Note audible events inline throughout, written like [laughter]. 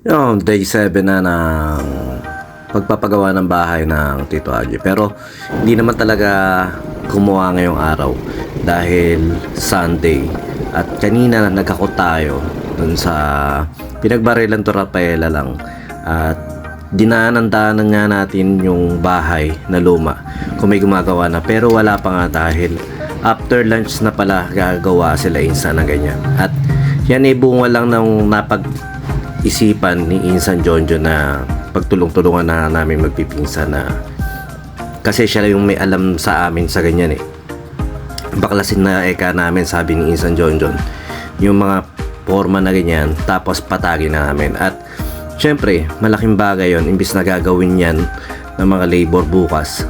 Yung day 7 na ng pagpapagawa ng bahay ng Tito Haji. Pero hindi naman talaga kumuha ngayong araw dahil Sunday. At kanina nagkakot tayo dun sa pinagbarilan to Rafaela lang. At dinaanan-daanan nga natin yung bahay na luma kung may gumagawa na pero wala pa nga dahil after lunch na pala gagawa sila insa na ganyan at yan ay bunga lang ng napag isipan ni Insan Jonjo na pagtulong-tulungan na namin magpipinsan na kasi siya yung may alam sa amin sa ganyan eh. Baklasin na eka namin sabi ni Insan Jonjon yung mga forma na ganyan tapos patagin na namin. At syempre malaking bagay yon imbis na gagawin yan ng mga labor bukas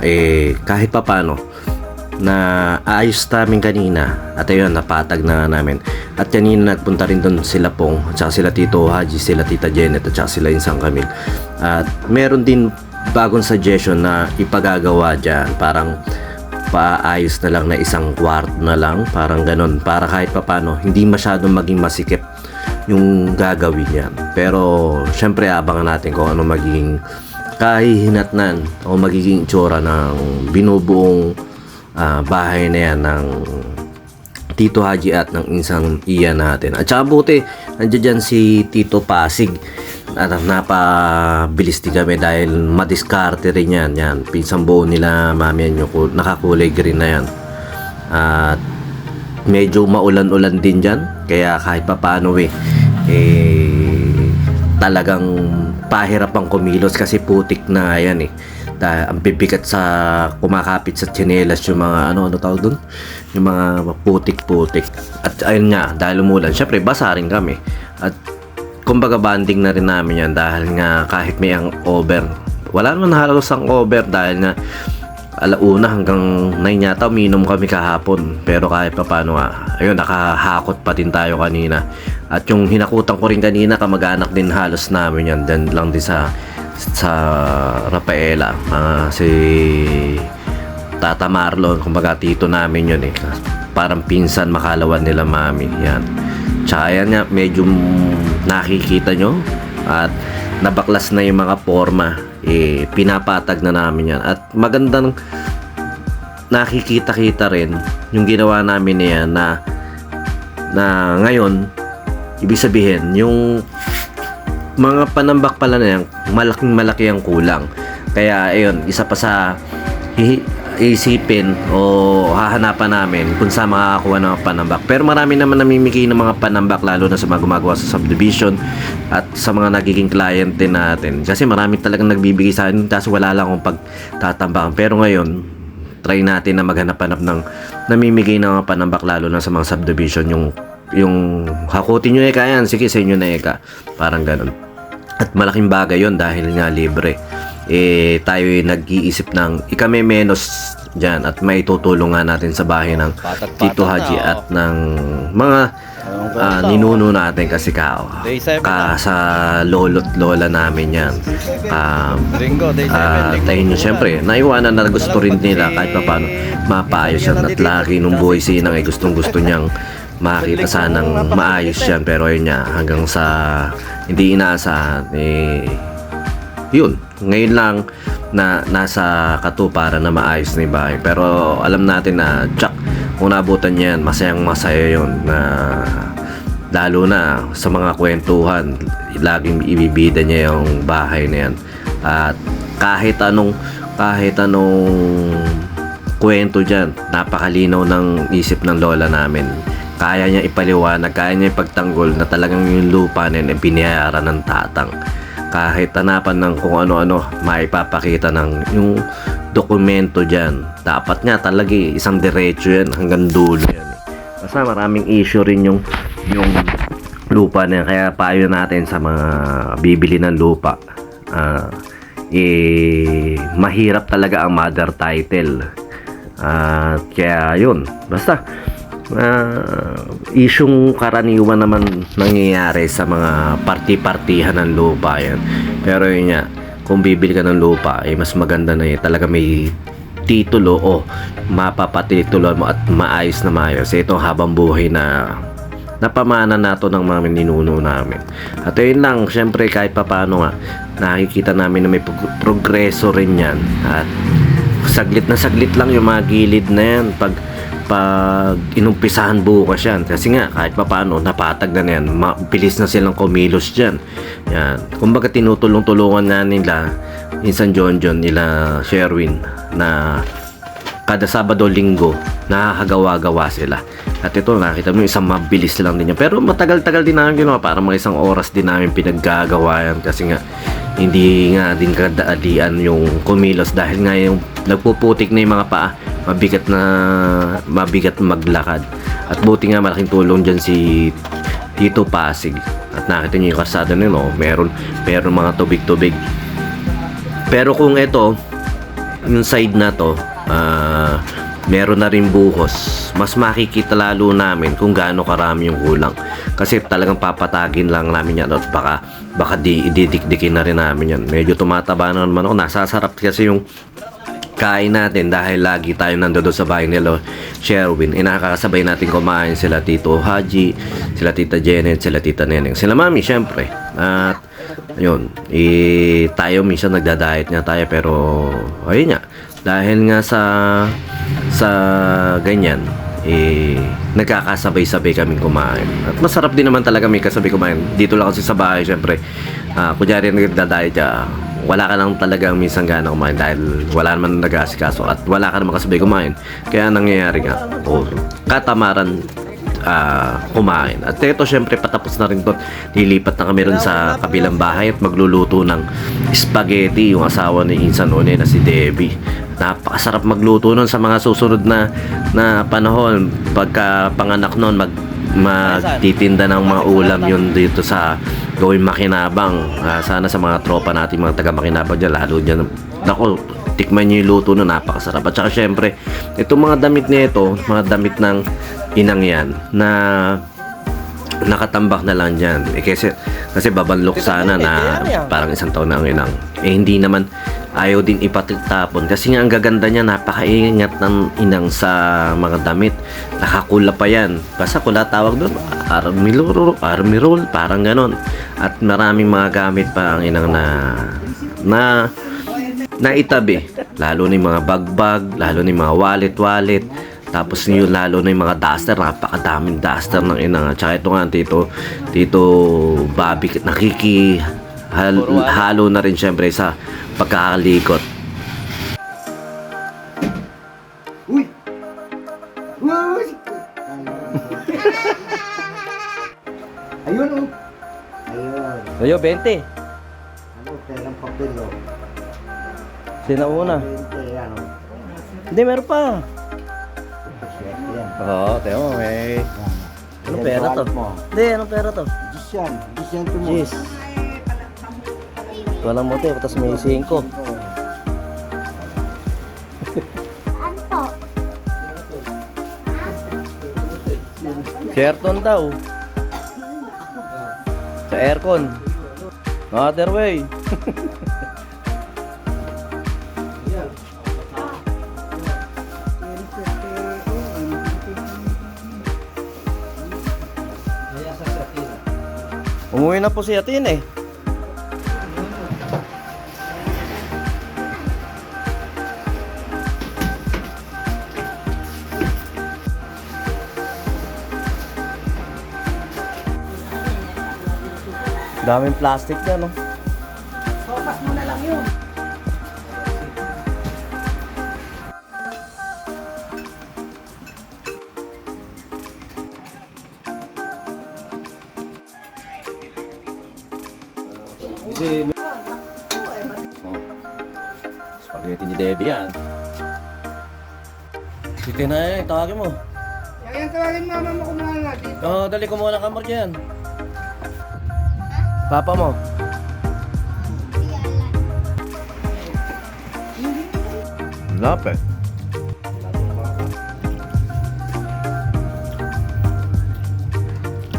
eh kahit papano na ayos namin kanina. At ayun napatag na namin. At kanina nagpunta rin doon sila Pong at saka sila Tito Haji sila Tita Janet at saka sila Insang Camille. At meron din bagong suggestion na ipagagawa dyan. Parang paayos na lang na isang kwarto na lang. Parang ganon para kahit papano hindi masyadong maging masikip yung gagawin yan pero syempre abangan natin kung ano magiging kahihinatnan o magiging itsura ng binubuong ah, bahay na yan ng Tito Haji at ng isang iya natin. At saka buti, nandiyan dyan si Tito Pasig. At napabilis din kami dahil madiskarte rin yan. yan. Pinsang buo nila mami yan yung kul- nakakulay green na yan. At medyo maulan-ulan din dyan. Kaya kahit pa paano eh, eh talagang pahirap ang kumilos kasi putik na yan eh. Dahil ang bibigat sa kumakapit sa tsinelas yung mga ano ano tawag doon yung mga putik-putik. At ayun nga dahil umulan syempre basa rin kami. At kumbaga banding na rin namin yan dahil nga kahit may ang over. Wala naman halos ang over dahil nga alauna hanggang 9 yata uminom kami kahapon. Pero kahit pa paano nga ayun nakahakot pa din tayo kanina. At yung hinakutan ko rin kanina kamag-anak din halos namin yan. Dan lang din sa sa Rafaela mga si Tata Marlon kumbaga tito namin yun eh. Parang pinsan makalawan nila mami yan. Tsaka yan nga medyo nakikita nyo at nabaklas na yung mga forma eh pinapatag na namin yan. At magandang nakikita-kita rin yung ginawa namin na na na ngayon ibig sabihin yung mga panambak pala na yan malaking malaki ang kulang. Kaya ayun isa pa sa isipin o hahanapan namin kung saan makakakuha ng panambak. Pero marami naman namimigay ng mga panambak lalo na sa mga gumagawa sa subdivision at sa mga nagiging client din natin. Kasi marami talagang nagbibigay sa akin kaso wala lang akong pagtatambakan. Pero ngayon try natin na maghanap-hanap ng namimigay ng mga panambak lalo na sa mga subdivision. Yung yung hakutin nyo eka yan. Sige sa inyo na eka. Parang ganun at malaking bagay yon dahil nga libre. Eh tayo ay nag-iisip ng ikame menos dyan at may tutulong nga natin sa bahay ng Patat-patat Tito na, Haji oh. at ng mga ah, ninuno natin kasi ka, seven ka sa lolo't lola namin yan. Um, 7. Ah, dahil nyo siyempre, naiwanan na gusto rin nila kahit pa paano mapaayos yan. At lagi nung buhay sinang ay gustong gusto niyang makita sanang maayos yan. Pero yun niya hanggang sa hindi inaasahan. Eh yun. Ngayon lang na nasa katuparan na maayos na yung bahay. Pero alam natin na tsak kung naabutan niya yan masayang masaya yun na lalo na sa mga kwentuhan laging ibibida niya yung bahay na yan. At kahit anong kahit anong kwento dyan napakalinaw ng isip ng lola namin kaya niya ipaliwanag kaya niya ipagtanggol na talagang yung lupa yun ay binayaran ng tatang. Kahit hanapan ng kung ano-ano maipapakita ng yung dokumento dyan. Dapat nga talaga eh, isang diretso yan hanggang dulo yan. Basta maraming issue rin yung yung lupa na kaya payo natin sa mga bibili ng lupa. Ah, eh mahirap talaga ang mother title. At kaya yun. Basta uh, isyong karaniwan naman nangyayari sa mga party-partihan ng lupa yan. Pero yun nga, kung bibili ka ng lupa, eh, mas maganda na eh, talaga may titulo o mapapatitulo mo at maayos na maayos. Ito habang buhay na napamana nato ng mga ninuno namin. At ayun lang, syempre kahit papano nga, nakikita namin na may prog- progreso rin yan. At saglit na saglit lang yung mga gilid na yan pag pag inumpisahan bukas yan kasi nga kahit papaano napatag na yan. Mabilis na silang kumilos dyan. Yan. Kumbaga tinutulong-tulungan na nila minsan John John nila Sherwin na kada Sabado Linggo nakakagawa-gawa sila. At ito nakita mo isang mabilis lang din yan. Pero matagal-tagal din namin ginawa. Para mga isang oras din namin pinaggagawa yan. Kasi nga hindi nga din kadaalian yung kumilos. Dahil nga yung nagpuputik na yung mga paa mabigat na mabigat maglakad. At buti nga malaking tulong dyan si Tito Pasig. At nakita niyo yung kasada nyo no? meron meron mga tubig-tubig. Pero kung ito yung side na to ah, meron na rin buhos. Mas makikita lalo namin kung gaano karami yung kulang. Kasi talagang papatagin lang namin yan at baka baka di ididikdikin na rin namin yan. Medyo tumataba na naman ako. Nasasarap kasi yung kain natin dahil lagi tayo nandoon sa bahay nila Sherwin eh nakakasabay natin kumain sila Tito Haji sila Tita Janet sila Tita Neneng. Sila Mami syempre. At yun eh, tayo minsan nagda-diet nga tayo pero ayun nga dahil nga sa sa ganyan eh nagkakasabay-sabay kaming kumain. At masarap din naman talaga may kasabay kumain. Dito lang kasi sa bahay syempre. Ah kunyari nagda-diet ka wala ka lang talagang minsan gana kumain dahil wala naman nag-aasikaso at wala ka naman kasabay kumain kaya nangyayari nga oh, katamaran ah, kumain. At ito syempre patapos na rin to. Lilipat na kami rin sa kabilang bahay at magluluto ng spaghetti yung asawa ni Insan One na si Debbie. Napakasarap magluto nun sa mga susunod na na panahon. Pagka panganak nun mag magtitinda ng mga ulam yun dito sa gawin makinabang. Ah, sana sa mga tropa natin mga taga makinabang dyan lalo dyan. Nako tikman nyo yung luto na napakasarap. At saka syempre itong mga damit nito mga damit ng inang yan na nakatambak na lang dyan. Eh, kasi, kasi babanlok sana na parang isang taon na ang inang. Eh hindi naman ayaw din ipatitapon. Kasi nga ang gaganda niya napakaingat ng inang sa mga damit. Nakakula pa yan. Basta kula tawag doon army roll, army roll parang ganon. At maraming mga gamit pa ang inang na na naitabi. Lalo na yung mga bagbag lalo na yung mga wallet wallet tapos yung lalo na yung mga duster napakadaming duster ng ina tsaka ito nga tito tito Bobby nakiki hal- halo na rin syempre sa pagkakalikot Uy! Uy! Ayun oh. Ayun. Ayo, 20. Ano, perang papel oh. Sino una? 20, ano. Hindi, meron pa. Oo, tayo mo, may... Ano Yan, pera to? wallet mo. Hindi, anong pera to? Diyos yan. Diyos yan to mo. Jeez. Walang mote, tapos may 5. Oh. Sherton daw. Sa aircon. Waterway. [laughs] Umuwi na po si Atin eh. Daming plastic na, no? Spaghetti ni Debbie yan Sige na eh, tawagin mo. Yan, tawagin mama mo kumain nga dito. Oo, dali ko muna kamar dyan. Papa mo. lapit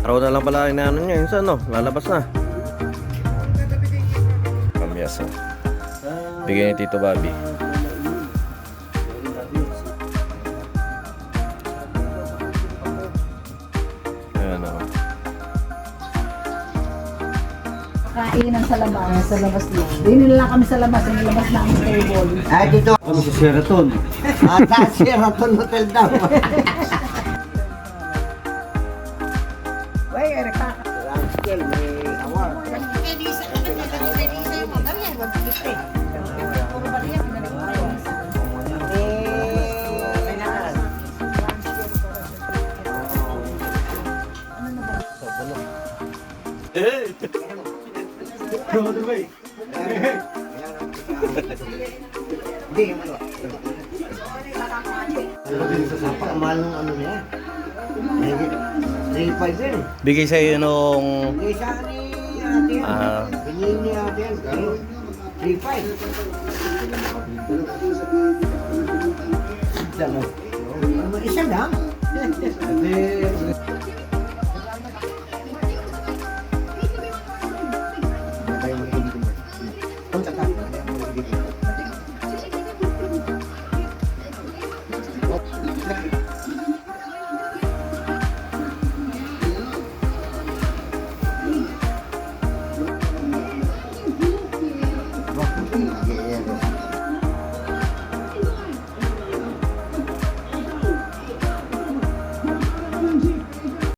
Araw na lang pala inaano niya, yun sa ano, lalabas na. pamyasa Bigay ni Tito Bobby. Ayan oh. o. Kainan sa labas. Sa labas lang. Hindi nila kami sa labas. Nilabas na ang table. Ay, dito. Kami ano sa Sheraton. Ah, sa Sheraton Hotel daw. Uy, Erika. Ranskel, may award. Pwede sa'yo, pwede sa'yo. Pwede sa'yo, pwede sa'yo. Hindi, ano. Napakamahal ng ano niya. May 3.5 din. Bigay sa'yo nung... Hindi sa ni ate yan. Ah. Binili ni ate yan. Pero 3.5. Isa lang. Isa lang? Hindi.